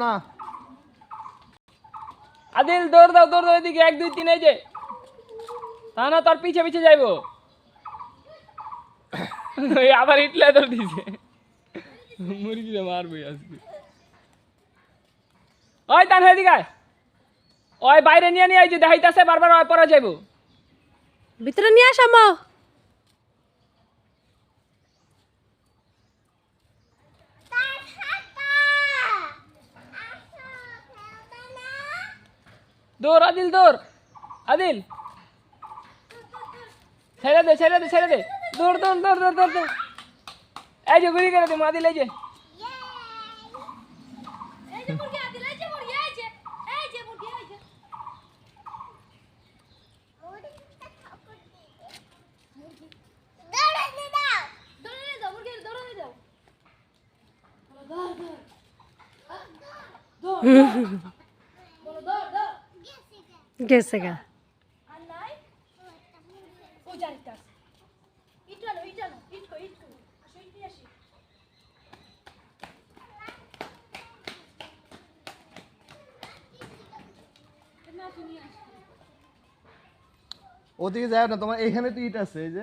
না। আদিল দৌড় দাও দৌড় দাও এদিকে এক দুই তিন এই যে। তা না তোর পিছে পিছে যাইবো। আবার ইটলে দৌড় দিছে। মারবো আজকে। ওই তান এদিকে আয়। ওই বাইরে নিয়ে নিয়ে এই যে দেখাইতাছে বারবার ওই পরে যাইবো। ভিতরে নিয়ে আস দৌড় আদিল দৌড়। আদিল। ছেড়ে দে ছেড়ে দে ছেড়ে দে। দৌড় দৌড় দৌড় দৌড় দৌড় দৌড়। এই যে ঘুরি করে দে আদিল এই যে। গেছে গা। ওদিকে যায় না তোমার এখানে তো ইট আছে এই যে।